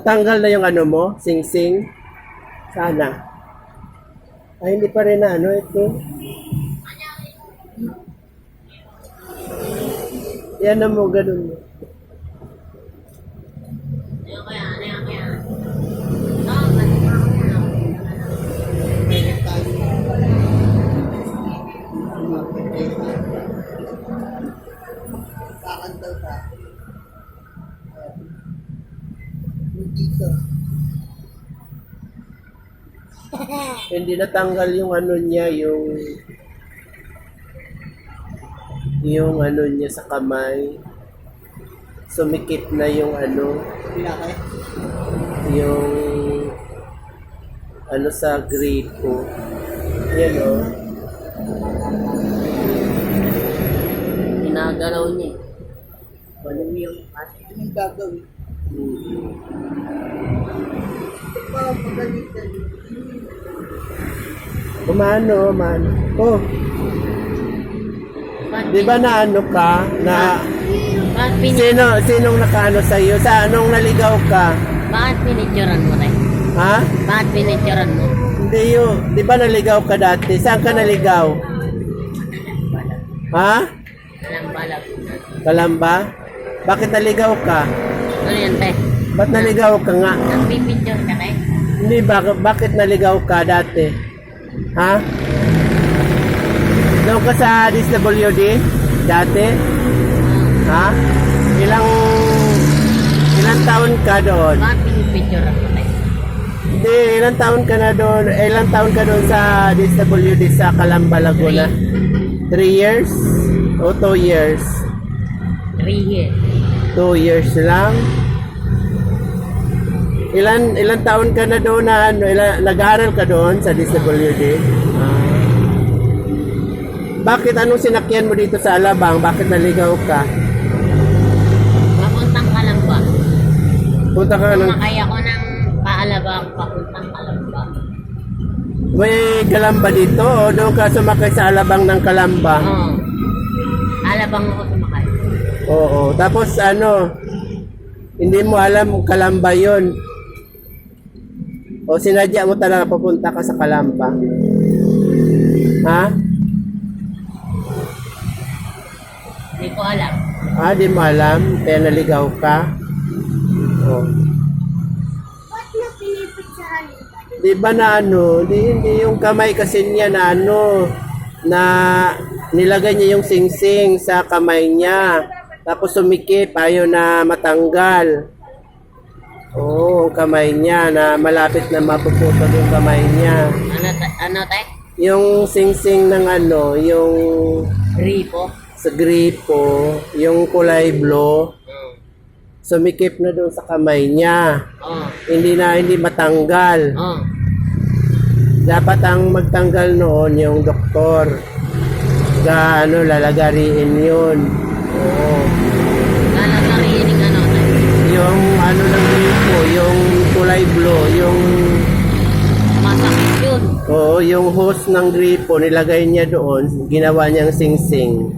Natanggal na yung ano mo, sing-sing. Sana. Ay, hindi pa rin na ano ito. Yan na mo, ganun mo. Dito. Hindi natanggal yung ano niya, yung yung ano niya sa kamay. Sumikip na yung ano, Pinakay. yung ano sa gripo. Yan o. Ginagalaw niya eh. Ano yung at Anong gagawin? Mm. Kumano, man. Oh, di ba na ano ka? Na, Bakit sino, sinong nakaano sa iyo? Sa anong naligaw ka? Bakit pinicturan mo tayo? Ha? Bakit pinicturan mo? Hindi yun. Di ba naligaw ka dati? Saan ka naligaw? Ha? Alam balag. Kalamba? Bakit naligaw ka? Ano yan tayo? Ba't naligaw ka nga? Nagpipicture ka tayo? Hindi, bakit, bakit naligaw ka dati? Ha? Doon ka sa DSWD? Dati? Ha? Ilang ilang taon ka doon? Mo tayo? Hindi, ilang taon ka na doon? Eh, Ilang taon ka doon sa DSWD sa Calamba, Laguna? Three years? O two years? Three years. Two years lang? Ilan ilang taon ka na doon na ano, ilan, nag-aaral ka doon sa DSWD? Bakit anong sinakyan mo dito sa Alabang? Bakit naligaw ka? Papuntang Kalamba. Punta ka ng... Sumakay ako ng paalabang papuntang Kalamba. May kalamba dito o doon ka sumakay sa Alabang ng Kalamba? Oo. Alabang ako sumakay. Oo. Tapos ano, hindi mo alam Kalamba yon. O sinadya mo talaga papunta ka sa Kalamba? Ha? Hindi ko alam. Ah, di mo alam? Kaya naligaw ka? Oh. Ba't na pinipitsahan Di ba na ano, di, hindi yung kamay kasi niya na ano, na nilagay niya yung singsing sa kamay niya. Tapos sumikip, ayaw na matanggal. Oo, ang kamay niya na malapit na mapuputol yung kamay niya. Ano, ta- ano tayo? Yung singsing ng ano, yung Gripo. sa gripo, yung kulay blue, Oo. sumikip na doon sa kamay niya. Oo. Hindi na, hindi matanggal. Oo. Dapat ang magtanggal noon yung doktor. Ga, ano, lalagariin yun. Oo. Ano? Yung ano ng gripo, yung kulay blue, yung Masakit yun. Oo, yung hose ng gripo, nilagay niya doon, ginawa niyang sing-sing.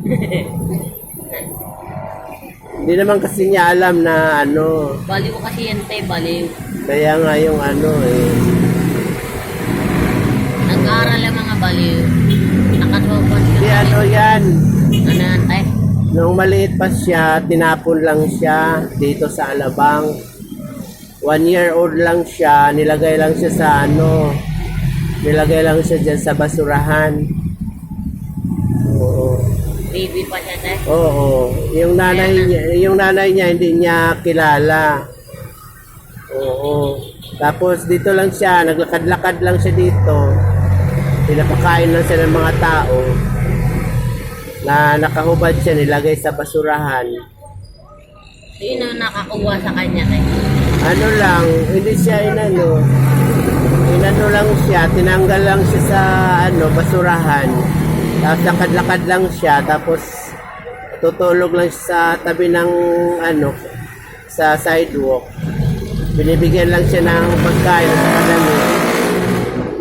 Hindi naman kasi niya alam na ano, Baliw kasi yan tayo, baliw. kaya nga yung ano eh. Nag-aaral ang mga baliw. Nakatubos Hindi ka. ano yan, Ano yan tayo? Nung maliit pa siya, tinapon lang siya dito sa Alabang. One year old lang siya, nilagay lang siya sa ano, nilagay lang siya dyan sa basurahan. Oo. Baby pa siya tayo. Oo, yung nanay niya, yung nanay niya hindi niya kilala. Oo. Tapos dito lang siya, naglakad-lakad lang siya dito. Pinapakain lang siya ng mga tao. Na nakahubad siya, nilagay sa basurahan. Sino nakakuha sa kanya tayo? Ano lang, hindi siya inano. Inano lang siya, tinanggal lang siya sa ano, basurahan. Tapos lakad-lakad lang siya, tapos tutulog lang sa tabi ng ano, sa sidewalk. Binibigyan lang siya ng pagkain sa kadami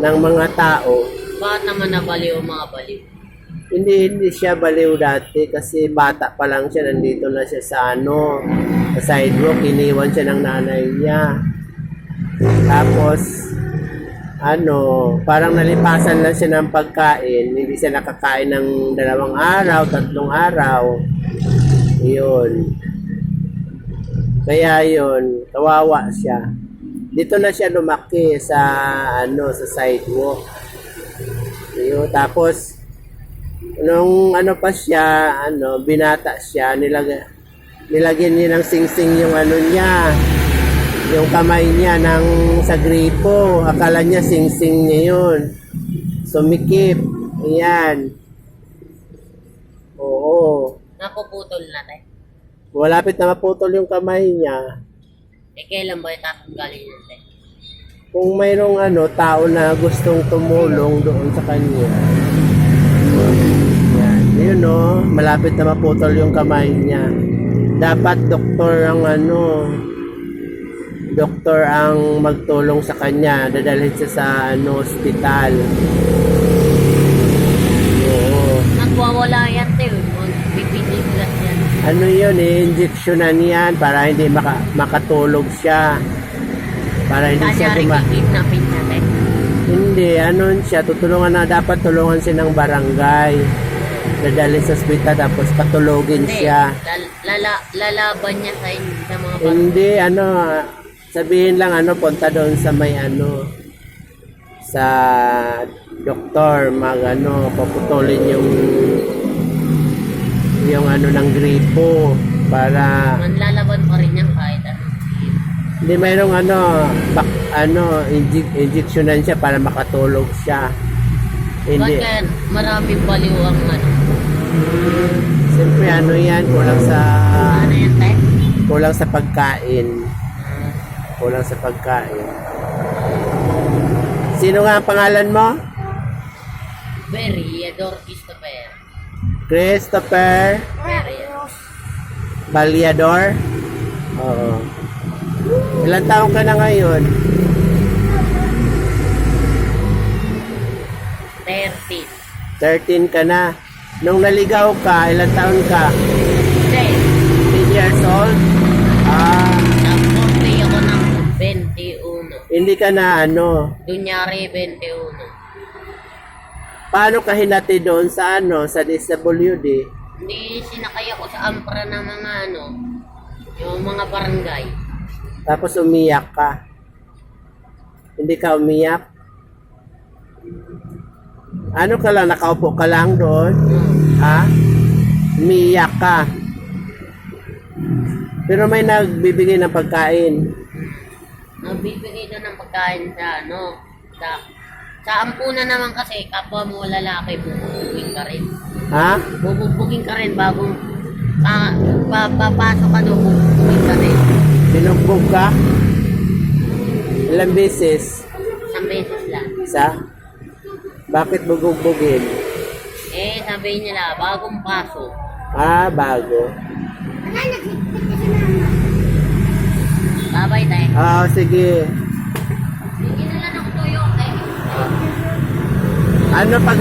ng mga tao. Bakit naman nabaliw ang mga baliw? Hindi, hindi siya baliw dati kasi bata pa lang siya, nandito na siya sa ano, sa sidewalk, iniwan siya ng nanay niya. Tapos, ano, parang nalipasan lang siya ng pagkain. Hindi siya nakakain ng dalawang araw, tatlong araw. Yun. Kaya yun, kawawa siya. Dito na siya lumaki sa ano sa sidewalk. Yun, tapos nung ano pa siya, ano, binata siya, nilag nilagyan niya ng singsing yung ano niya, yung kamay niya ng sa gripo. Akala niya singsing niya yun. Sumikip. Ayan. Oo. Napuputol na tayo. Malapit na maputol yung kamay niya. Eh, kailan ba yung tatanggalin yun tayo? Kung mayroong ano, tao na gustong tumulong doon sa kanya. Yan. Yun no, malapit na maputol yung kamay niya. Dapat doktor ang ano, doktor ang magtulong sa kanya. Dadalhin siya sa ano, ospital. Oo. Nagwawala yan tayo. Pipinigilas yan. Ano yun eh, injeksyonan yan para hindi maka, makatulog siya. Para hindi siya duma... kikidnapin niya tayo. Hindi, ano siya, tutulungan na, dapat tulungan siya ng barangay. Dadalhin sa ospital tapos patulogin Hindi. siya. Lal- lala, lalaban niya sa inyo sa mga bata. Hindi, ano, sabihin lang, ano, punta doon sa may, ano, sa doktor, mag, ano, paputulin yung, yung, ano, ng gripo para, Manlalaban pa rin yan kahit ano. hindi, mayroong, ano, bak, ano, injek, injeksyonan siya para makatulog siya. Hindi, kaya maraming baliw ang ano? Siyempre, ano yan, kulang sa, Ano yan tayo? kulang sa pagkain. Kulang sa pagkain. Sino nga ang pangalan mo? Berry, Ador Christopher. Christopher. Baliador? Oo. Ilan taong ka na ngayon? 13. 13 ka na. Nung naligaw ka, ilan taon ka? Hindi. 10 years old? Ah, Nag-compay ako ng 21. hindi ka na ano. Dunyari 21. Paano ka hinati doon sa ano, sa DSWD? Hindi sinakay ako sa ampra ng mga ano, yung mga barangay. Tapos umiyak ka. Hindi ka umiyak? Ano ka lang, nakaupo ka lang doon? Hmm. Ha? Umiiyak ka. Pero may nagbibigay ng pagkain. Nagbibigay na ng pagkain sa ano, sa sa ampunan naman kasi kapwa mo lalaki bububugin ka rin. Ha? Bububugin ka rin bago pa, papasok ka doon, bububugin ka rin. Binugbog ka? Ilang beses? Isang beses lang. Isa? Bakit bubugbogin? Eh, sabi nila, bagong pasok. Ah, bago. Babay tayo. Ah, sige. Sige na lang ako tuyo. Ano pag